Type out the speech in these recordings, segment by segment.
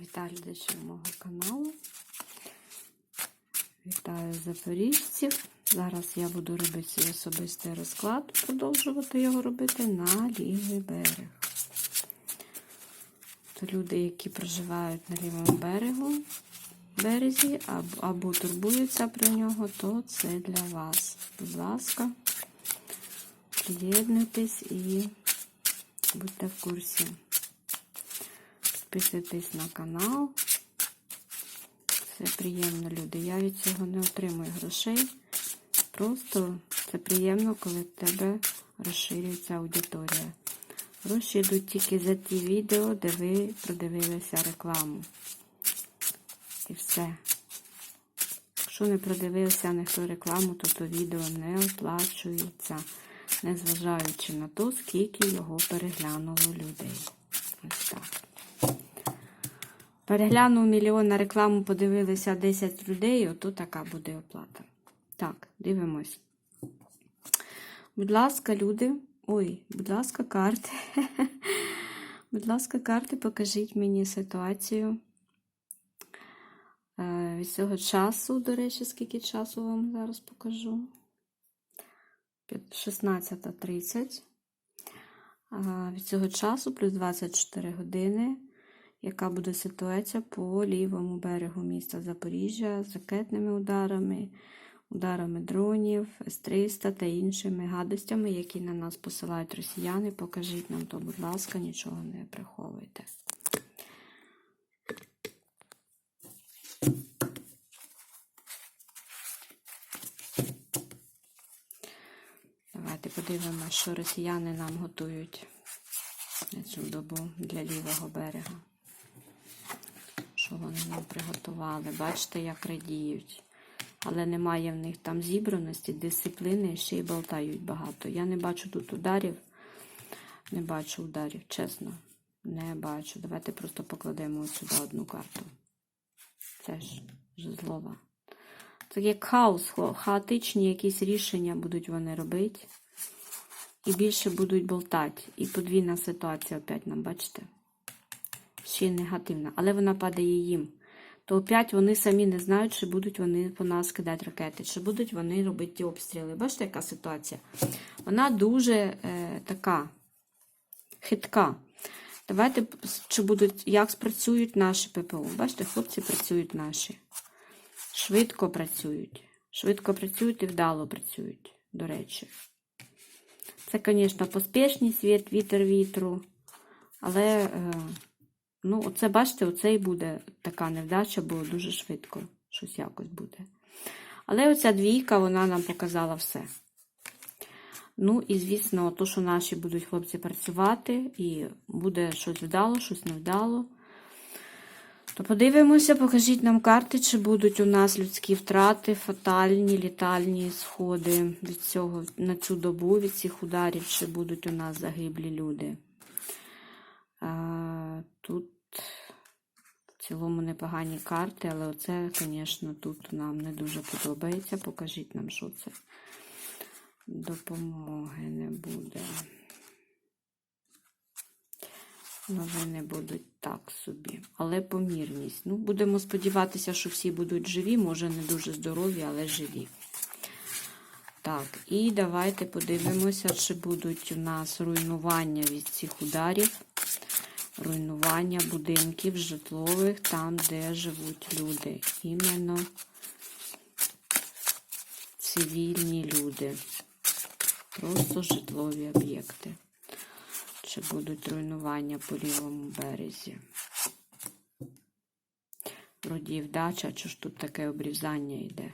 Вітаю глядачів мого каналу. Вітаю запоріжців. Зараз я буду робити свій особистий розклад, продовжувати його робити на лівий берег. То люди, які проживають на лівому берегу, березі або, або турбуються про нього, то це для вас. Будь ласка, приєднуйтесь і будьте в курсі. Підписуйтесь на канал. Це приємно, люди. Я від цього не отримую грошей. Просто це приємно, коли в тебе розширюється аудиторія. Гроші йдуть тільки за ті відео, де ви продивилися рекламу. І все. Якщо не продивився ніхто рекламу, то то відео не оплачується, незважаючи на те, скільки його переглянуло людей. Ось так. Переглянув мільйон на рекламу, подивилися 10 людей, ото така буде оплата. Так, дивимось. Будь ласка, люди. Ой, будь ласка, карти. будь ласка, карти, покажіть мені ситуацію. Е, Від цього часу, до речі, скільки часу вам зараз покажу. 16.30. Від цього часу плюс 24 години яка буде ситуація по лівому берегу міста Запоріжжя з ракетними ударами, ударами дронів, С-300 та іншими гадостями, які на нас посилають росіяни. Покажіть нам то, будь ласка, нічого не приховуйте. Давайте подивимося, що росіяни нам готують на цю добу для лівого берега що вони нам приготували. Бачите, як радіють. Але немає в них там зібраності, дисципліни, ще й болтають багато. Я не бачу тут ударів. Не бачу ударів, чесно. Не бачу. Давайте просто покладемо сюди одну карту. Це ж жезлова. Це як хаос, хаотичні якісь рішення будуть вони робити. І більше будуть болтати. І подвійна ситуація опять нам, бачите? Ще негативна, але вона падає їм. То опять вони самі не знають, чи будуть вони по нас кидати ракети, чи будуть вони робити ті обстріли. Бачите, яка ситуація? Вона дуже е, така хитка. Давайте, чи будуть, як спрацюють наші ППО. Бачите, хлопці працюють наші. Швидко працюють. Швидко працюють і вдало працюють, до речі. Це, звісно, поспішність, вітер вітру, але. Е, Ну, оце, бачите, оце і буде така невдача, бо дуже швидко щось якось буде. Але оця двійка, вона нам показала все. Ну, і, звісно, то, що наші будуть хлопці працювати, і буде щось вдало, щось невдало. То подивимося, покажіть нам карти, чи будуть у нас людські втрати, фатальні, літальні сходи від цього на цю добу, від цих ударів, чи будуть у нас загиблі люди. Тут в цілому непогані карти, але оце, звісно, тут нам не дуже подобається. Покажіть нам, що це. Допомоги не буде. Новини будуть так собі. Але помірність. Ну, будемо сподіватися, що всі будуть живі, може, не дуже здорові, але живі. Так, і давайте подивимося, чи будуть у нас руйнування від цих ударів руйнування будинків житлових там, де живуть люди. Іменно цивільні люди. Просто житлові об'єкти. Чи будуть руйнування по лівому березі? Вроді вдача, чи ж тут таке обрізання йде?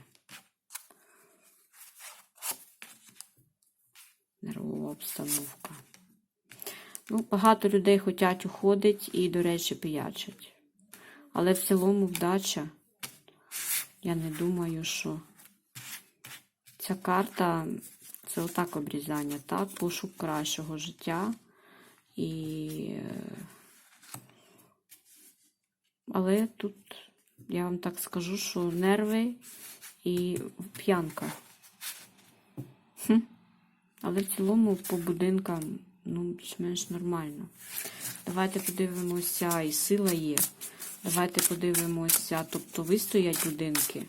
Нервова обстановка. Ну, Багато людей хочуть уходити і, до речі, пиячать. Але в цілому вдача, я не думаю, що ця карта це отак обрізання, так, пошук кращого життя. І... Але тут, я вам так скажу, що нерви і п'янка. Але в цілому по будинкам ну, більш-менш нормально. Давайте подивимося, і сила є. Давайте подивимося, тобто вистоять будинки.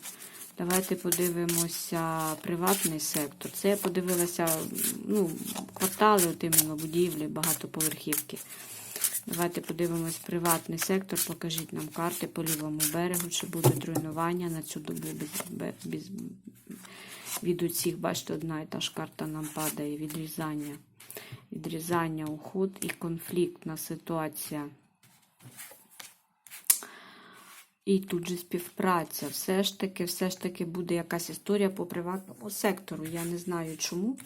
Давайте подивимося приватний сектор. Це я подивилася ну, квартали, от іменно будівлі, багатоповерхівки. Давайте подивимось приватний сектор. Покажіть нам карти по лівому берегу, чи будуть руйнування на цю добу без, без, від усіх. Бачите, одна і та ж карта нам падає. Відрізання. Відрізання, уход і конфліктна ситуація. І тут же співпраця. Все ж таки, все ж таки буде якась історія по приватному сектору. Я не знаю чому.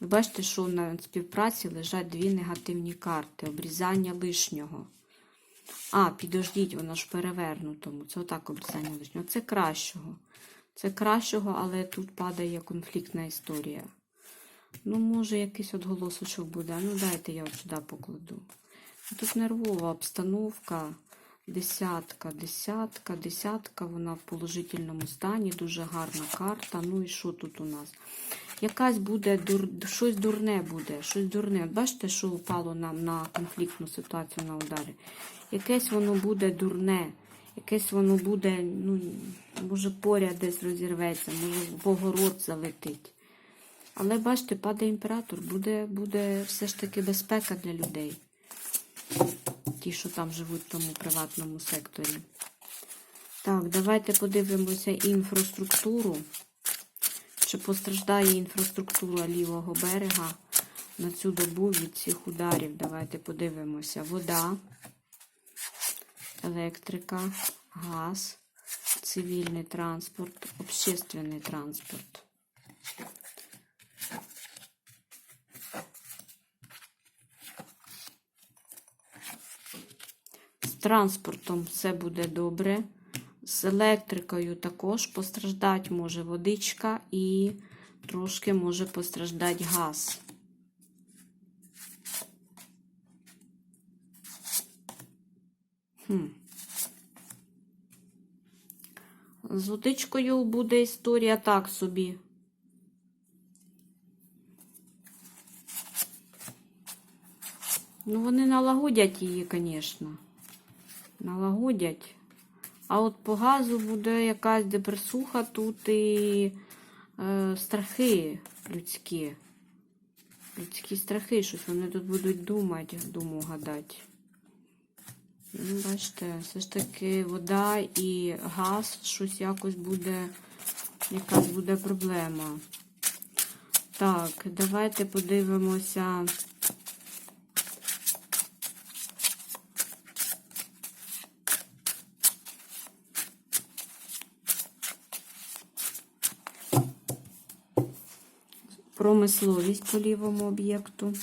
Ви бачите, що на співпраці лежать дві негативні карти. Обрізання лишнього. А, підождіть, воно ж перевернутому. Це отак обрізання лишнього. Це кращого. Це кращого, але тут падає конфліктна історія. Ну, може, якийсь отголосочок буде. Ну, дайте я от сюди покладу. Тут нервова обстановка. Десятка, десятка, десятка, вона в положительному стані, дуже гарна карта. Ну і що тут у нас? Якась буде дур... щось дурне буде, щось дурне. Бачите, що упало нам на конфліктну ситуацію на ударі? Якесь воно буде дурне, якесь воно буде, ну, може, поряд десь розірветься, може, в огород залетить. Але бачите, падає імператор, буде, буде все ж таки безпека для людей ті, що там живуть в тому приватному секторі. Так, давайте подивимося інфраструктуру. Чи постраждає інфраструктура лівого берега на цю добу від цих ударів? Давайте подивимося. Вода, електрика, газ, цивільний транспорт, общественний транспорт. Транспортом все буде добре. З електрикою також постраждати може водичка і трошки може постраждати газ. Хм. З водичкою буде історія так собі. Ну, вони налагодять її, звісно. Налагодять. А от по газу буде якась депресуха тут і е, страхи людські. Людські страхи, щось вони тут будуть думати, думу гадати. Ну, бачите, все ж таки вода і газ, щось якось буде, якась буде проблема. Так, давайте подивимося. Промисловість по лівому об'єкту.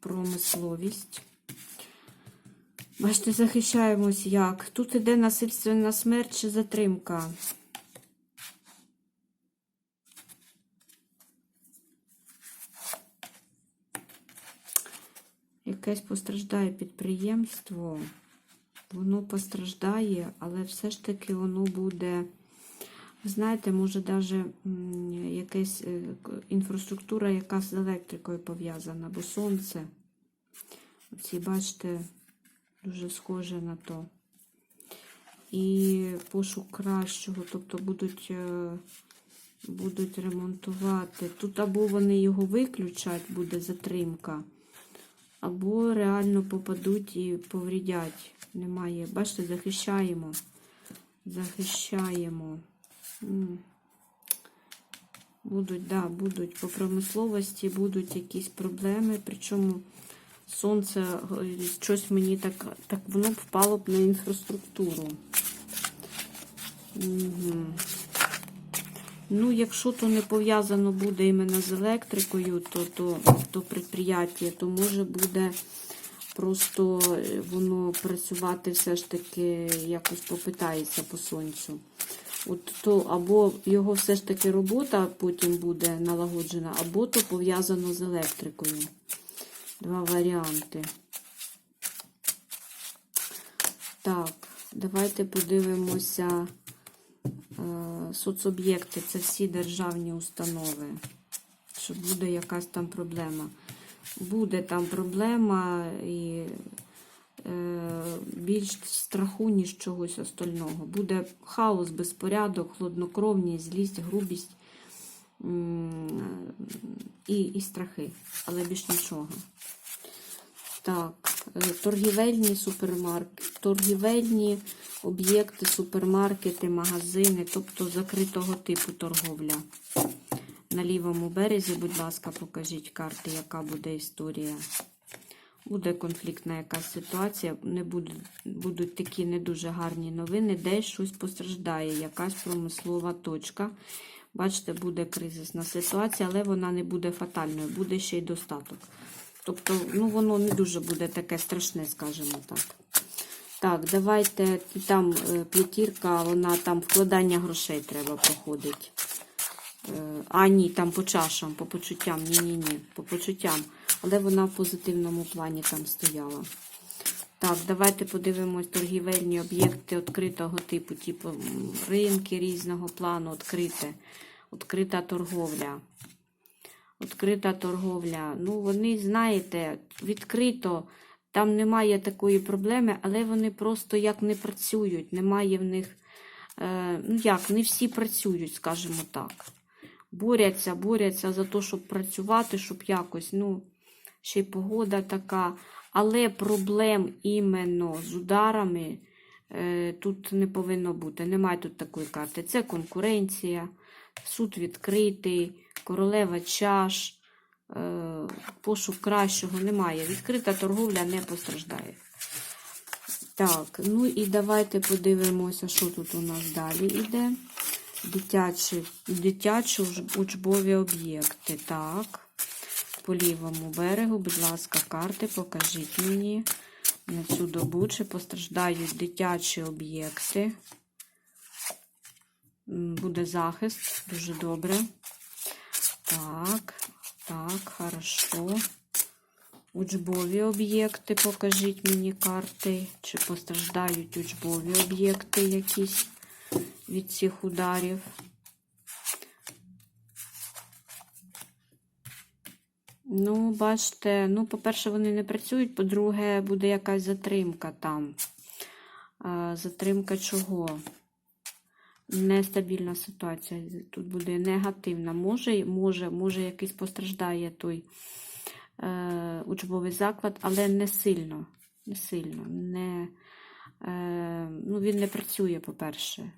Промисловість. Бачите, захищаємось як. Тут іде насильственна смерть чи затримка. Якесь постраждає підприємство. Воно постраждає, але все ж таки воно буде. Знаєте, може навіть якась е, інфраструктура, яка з електрикою пов'язана, бо сонце. Оці, бачите, дуже схоже на то. І пошук кращого, тобто будуть е, будуть ремонтувати. Тут або вони його виключать, буде затримка, або реально попадуть і поврідять. Немає. Бачите, захищаємо. Захищаємо. Будуть, да, будуть по промисловості, будуть якісь проблеми. Причому сонце е, щось мені так, так воно впало б на інфраструктуру. Угу. Ну, якщо то не пов'язано буде іменно з електрикою, то то, то предприятие, то може буде просто е, воно працювати все ж таки якось попитається по сонцю. От то або його все ж таки робота потім буде налагоджена, або то пов'язано з електрикою. Два варіанти. Так, давайте подивимося е, соцоб'єкти. Це всі державні установи. Що буде якась там проблема. Буде там проблема і більш страху, ніж чогось остального. Буде хаос, безпорядок, хладнокровність, злість, грубість і, і страхи, але більш нічого. Так, е, торгівельні супермаркети, торгівельні об'єкти, супермаркети, магазини, тобто закритого типу торговля. На лівому березі, будь ласка, покажіть карти, яка буде історія. Буде конфліктна якась ситуація, не будуть, будуть такі не дуже гарні новини, десь щось постраждає, якась промислова точка. Бачите, буде кризисна ситуація, але вона не буде фатальною, буде ще й достаток. Тобто, ну, воно не дуже буде таке страшне, скажімо так. Так, давайте там е, п'ятірка, вона там вкладання грошей треба проходить. Е, А, ні, там по чашам, по почуттям. Ні-ні-ні, по почуттям. Але вона в позитивному плані там стояла. Так, давайте подивимось торгівельні об'єкти відкритого типу, типу ринки різного плану, відкрите, відкрита торговля. Відкрита торговля. Ну, вони, знаєте, відкрито, там немає такої проблеми, але вони просто як не працюють. Немає в них, е, ну як, не всі працюють, скажімо так. Борються, борються за те, щоб працювати, щоб якось, ну, ще й погода така. Але проблем іменно з ударами е, тут не повинно бути. Немає тут такої карти. Це конкуренція, суд відкритий, королева чаш, е, пошук кращого немає. Відкрита торговля не постраждає. Так, ну і давайте подивимося, що тут у нас далі йде. Дитячі, дитячі учбові об'єкти. Так. По лівому берегу, будь ласка, карти, покажіть мені на цю добу, чи постраждають дитячі об'єкти. Буде захист, дуже добре. Так, так, хорошо. Учбові об'єкти, покажіть мені карти. Чи постраждають учбові об'єкти якісь від цих ударів? Ну, бачите, ну, по-перше, вони не працюють, по-друге, буде якась затримка там. А, затримка чого? Нестабільна ситуація. Тут буде негативна. Може, може, може якийсь постраждає той е, учбовий заклад, але не сильно. Не сильно. Не, ну, він не працює, по-перше.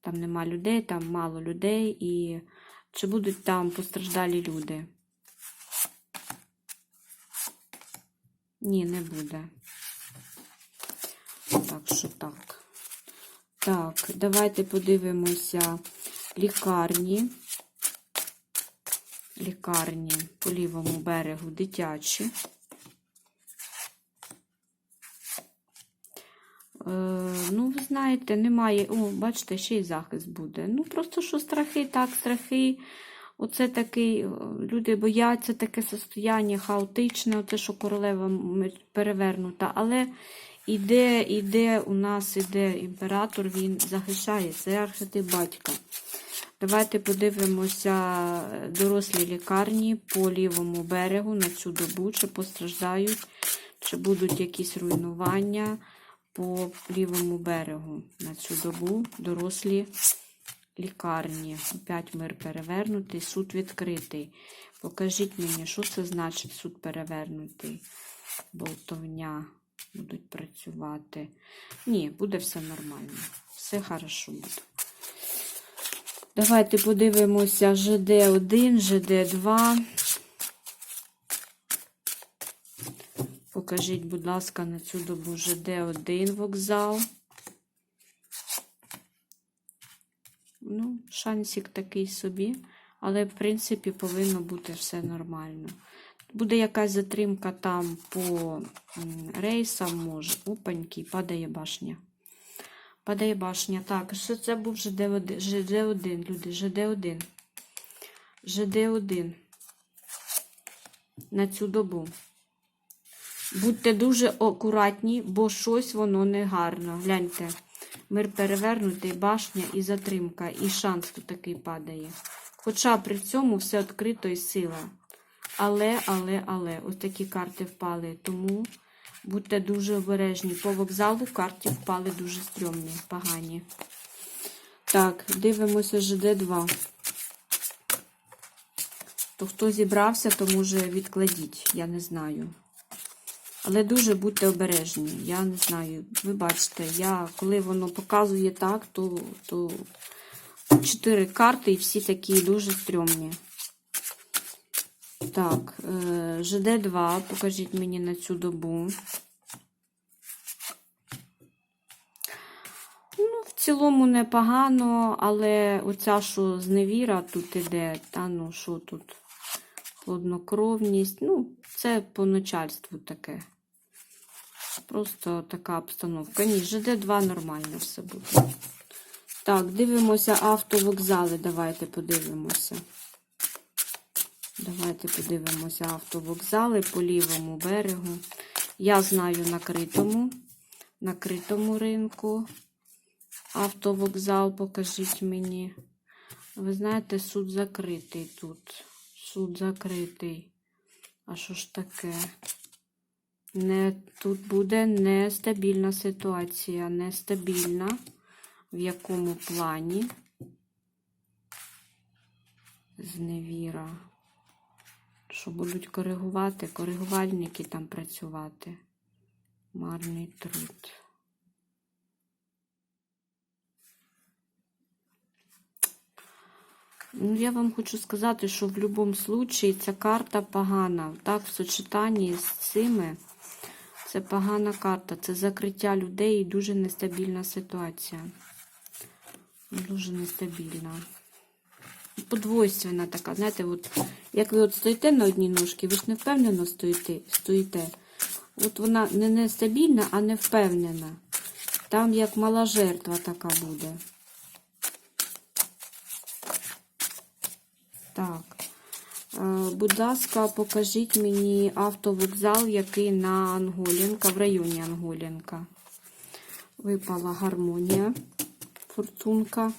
Там нема людей, там мало людей. І чи будуть там постраждалі люди? Ні, не буде. Так що так. Так, давайте подивимося лікарні. Лікарні по лівому берегу дитячі. Ну, ви знаєте, немає. О, бачите, ще й захист буде. Ну, просто що страхи, так, страхи. Оце такий, е, люди бояться таке состояння хаотичне, оце, що королева перевернута. Але іде, іде, у нас іде імператор, він захищає, це архетип батька. Давайте подивимося е, дорослі лікарні по лівому берегу на цю добу, чи постраждають, чи будуть якісь руйнування по лівому берегу на цю добу дорослі лікарні. Опять мир перевернутий, суд відкритий. Покажіть мені, що це значить суд перевернутий. Болтовня будуть працювати. Ні, буде все нормально. Все хорошо буде. Давайте подивимося ЖД1, ЖД2. Покажіть, будь ласка, на цю добу ЖД1 вокзал. Ну, шансик такий собі, але, в принципі, повинно бути все нормально. Буде якась затримка там по рейсам, може. Опаньки, падає башня. Падає башня. Так, що це був ЖД1, ЖД1, люди, ЖД1. ЖД1 на цю добу. Будьте дуже акуратні, бо щось воно не гарно. Гляньте. Мир перевернутий, башня і затримка, і шанс тут такий падає. Хоча при цьому все відкрито і сила. Але, але, але, ось такі карти впали. Тому Будьте дуже обережні. По вокзалу карті впали дуже стрьомні, погані. Так, дивимося ЖД2. То хто зібрався, то може відкладіть, я не знаю. Але дуже будьте обережні. Я не знаю. Ви бачите, я коли воно показує так, то, то чотири карти і всі такі дуже стрьомні. Так, е, ЖД2, покажіть мені на цю добу. Ну, в цілому непогано, але оця, що зневіра тут іде, та ну що тут? Хладнокровність. Ну, це по начальству таке. Просто така обстановка. Ні, ЖД2 нормально все буде. Так, дивимося автовокзали. Давайте подивимося. Давайте подивимося автовокзали по лівому берегу. Я знаю накритому, накритому ринку. Автовокзал, покажіть мені. Ви знаєте, суд закритий тут. Суд закритий. А що ж таке? Не, тут буде нестабільна ситуація. Нестабільна. В якому плані? Зневіра. Що будуть коригувати? Коригувальники там працювати. Марний труд. Ну, я вам хочу сказати, що в будь-якому випадку ця карта погана. Так, в сочетанні з цими це погана карта. Це закриття людей і дуже нестабільна ситуація. Дуже нестабільна. Подвойственна така. Знаєте, от, як ви от стоїте на одній ножці, ви ж не впевнено стоїте. стоїте. От вона не нестабільна, а не впевнена. Там як мала жертва така буде. Так. Е, Будь ласка, покажіть мені автовокзал, який на Анголінка, в районі Анголінка. Випала гармонія, фортунка.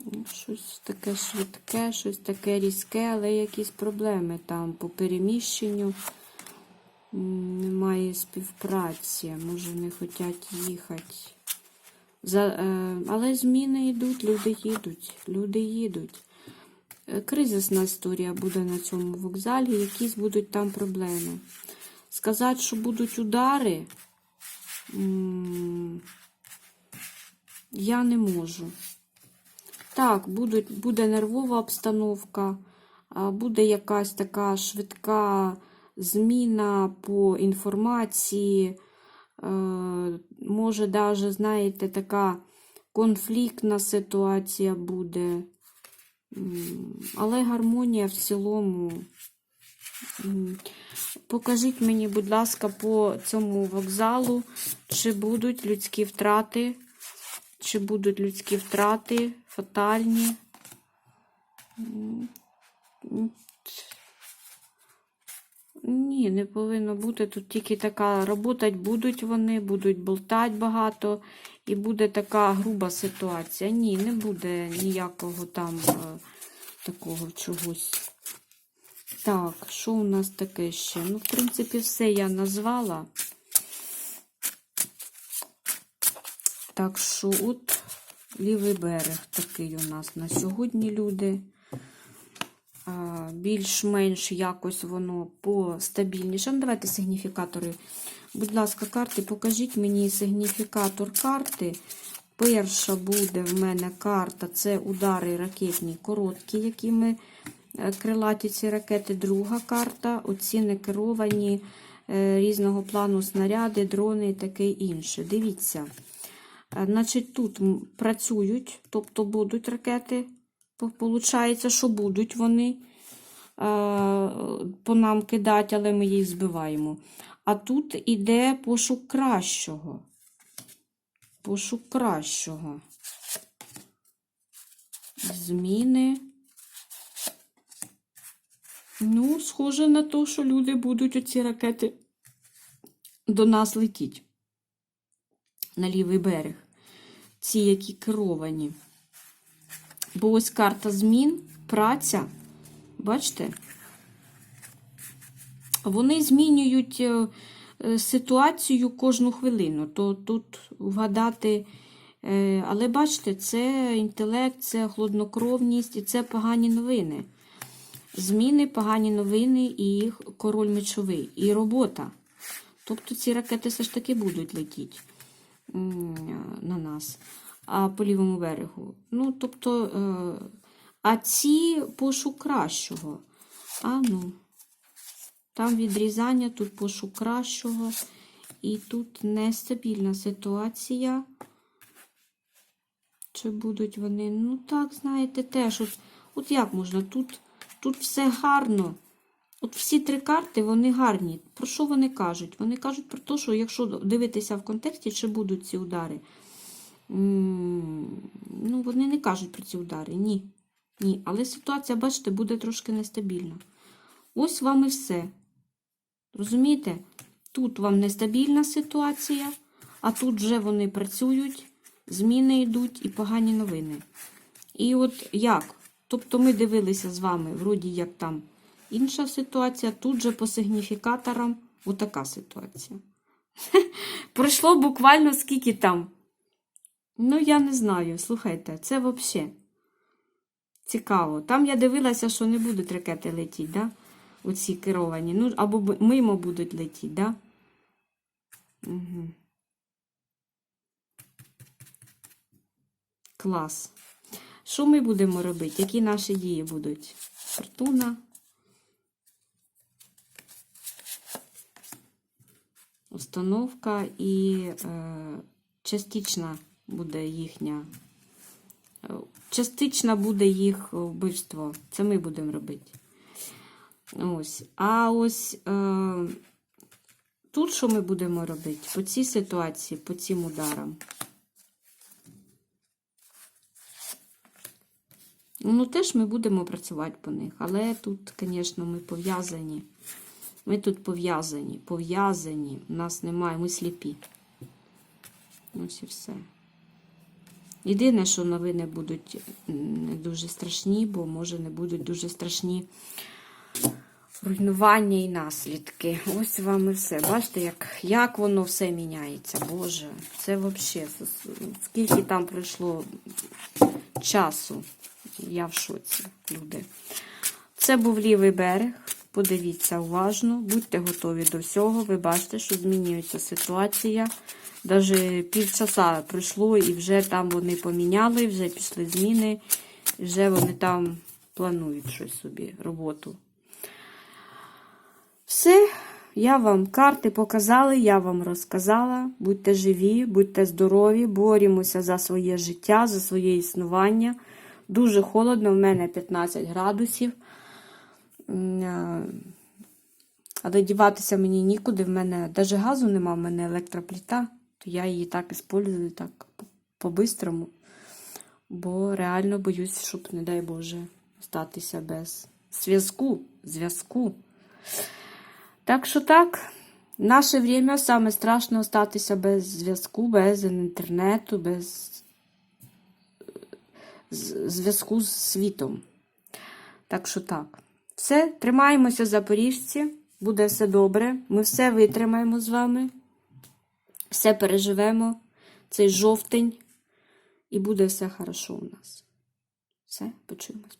Ну, Щось таке швидке, щось таке різке, але якісь проблеми там по переміщенню. Немає співпраці, може не хочуть їхати. За, е, але зміни йдуть, люди їдуть, люди їдуть. Е, Кризисна історія буде на цьому вокзалі, якісь будуть там проблеми. Сказати, що будуть удари, я не можу. Так, будуть, буде нервова обстановка, буде якась така швидка зміна по інформації. Е, Може, навіть, знаєте, така конфліктна ситуація буде. Але гармонія в цілому. Покажіть мені, будь ласка, по цьому вокзалу, чи будуть людські втрати, чи будуть людські втрати фатальні. Ні, не повинно бути. Тут тільки така роботать будуть вони, будуть болтати багато, і буде така груба ситуація. Ні, не буде ніякого там е, такого чогось. Так, що у нас таке ще? Ну, в принципі, все я назвала. Так що, от лівий берег такий у нас на сьогодні люди. Більш-менш якось воно постабільніше. Ну, давайте сигніфікатори. Будь ласка, карти, покажіть мені сигніфікатор карти. Перша буде в мене карта це удари ракетні короткі, які ми е, крилаті ці ракети. Друга карта оці некеровані е, різного плану снаряди, дрони і таке інше. Дивіться. Е, Значить, тут працюють, тобто будуть ракети. По- Получається, що будуть вони по нам кидати, але ми їх збиваємо. А тут іде пошук кращого. Пошук кращого. Зміни. Ну, схоже на те, що люди будуть оці ракети до нас летіть на лівий берег. Ці, які керовані. Бо ось карта змін, праця, Бачите? Вони змінюють е, е, ситуацію кожну хвилину. То тут вгадати. е, Але бачите, це інтелект, це хладнокровність і це погані новини. Зміни, погані новини і король мечовий, і робота. Тобто ці ракети все ж таки будуть летіти на нас, а по лівому берегу. Ну, тобто, а ці пошук кращого. А ну, там відрізання, тут пошук кращого. І тут нестабільна ситуація. Чи будуть вони? Ну так, знаєте, теж. От, от як можна? Тут, тут все гарно. От всі три карти, вони гарні. Про що вони кажуть? Вони кажуть про те, що якщо дивитися в контексті, чи будуть ці удари. Ну, вони не кажуть про ці удари. Ні. Ні. Але ситуація, бачите, буде трошки нестабільна. Ось вам і все. Розумієте? Тут вам нестабільна ситуація, а тут вже вони працюють, зміни йдуть і погані новини. І от як? Тобто ми дивилися з вами, вроді як там інша ситуація, тут же по сигніфікаторам отака ситуація. Пройшло буквально скільки там. Ну, я не знаю. Слухайте, це взагалі цікаво. Там я дивилася, що не будуть ракети летіти, да? Оці керовані. Ну, або мимо будуть летіти, да? Угу. Клас. Що ми будемо робити? Які наші дії будуть? Фортуна. Установка і е, частична буде їхня. Частично буде їх вбивство. Це ми будемо робити. Ось. А ось е, тут що ми будемо робити? По цій ситуації, по цим ударам. Ну, теж ми будемо працювати по них. Але тут, звісно, ми пов'язані. Ми тут пов'язані, пов'язані. Нас немає, ми сліпі. Ось і все. Єдине, що новини будуть не дуже страшні, бо може не будуть дуже страшні руйнування і наслідки. Ось вам і все. Бачите, як, як воно все міняється. Боже, це взагалі скільки там пройшло часу. Я в шоці, люди. Це був лівий берег. Подивіться уважно, будьте готові до всього. Ви бачите, що змінюється ситуація. Навіть півчаса пройшло, і вже там вони поміняли, вже пішли зміни, вже вони там планують щось собі, роботу. Все, я вам карти показала, я вам розказала. Будьте живі, будьте здорові, борімося за своє життя, за своє існування. Дуже холодно, в мене 15 градусів. Але діватися мені нікуди. В мене навіть газу нема, в мене електропліта, то я її так використовую, так по-бистрому. Бо реально боюсь, щоб, не дай Боже, статися без зв'язку. зв'язку. Так що так, в наше время саме страшно остатися без зв'язку, без інтернету, без зв'язку з світом. Так що так. Все, тримаємося, запоріжці. Буде все добре. Ми все витримаємо з вами. Все переживемо. Цей жовтень. І буде все хорошо у нас. Все, почуємось.